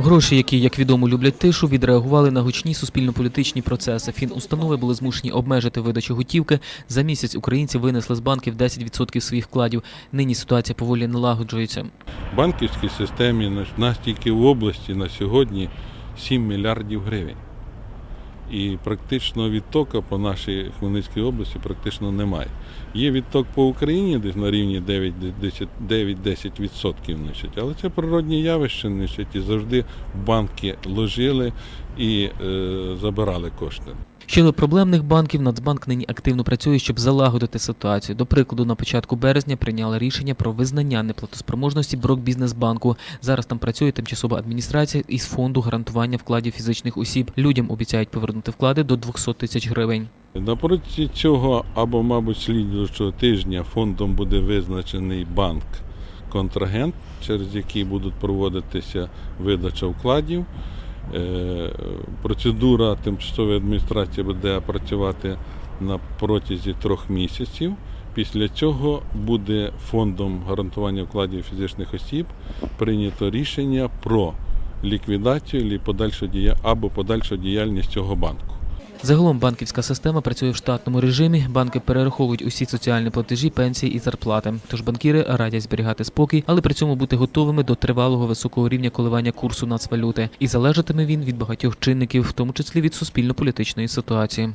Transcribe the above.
Гроші, які, як відомо, люблять тишу, відреагували на гучні суспільно-політичні процеси. Фінустанови були змушені обмежити видачу готівки. За місяць українці винесли з банків 10% своїх вкладів. Нині ситуація поволі налагоджується. В банківській системі настільки нас тільки в області на сьогодні 7 мільярдів гривень. І практично відтока по нашій Хмельницькій області практично немає. Є відток по Україні десь на рівні 9-10%, але це природні явища, значить, і завжди банки ложили і е, забирали кошти. Щодо проблемних банків, Нацбанк нині активно працює, щоб залагодити ситуацію. До прикладу, на початку березня прийняли рішення про визнання неплатоспроможності Брокбізнесбанку. Зараз там працює тимчасова адміністрація із фонду гарантування вкладів фізичних осіб. Людям обіцяють повернути вклади до 200 тисяч гривень. Напроти цього, або, мабуть, слідуючого тижня фондом буде визначений банк контрагент, через який будуть проводитися видача вкладів. Е, Процедура тимчасової адміністрації буде працювати на протязі трьох місяців. Після цього буде фондом гарантування вкладів фізичних осіб прийнято рішення про ліквідацію або подальшу дія- або подальшу діяльність цього банку. Загалом банківська система працює в штатному режимі. Банки перераховують усі соціальні платежі, пенсії і зарплати. Тож банкіри радять зберігати спокій, але при цьому бути готовими до тривалого високого рівня коливання курсу нацвалюти. І залежатиме він від багатьох чинників, в тому числі від суспільно-політичної ситуації.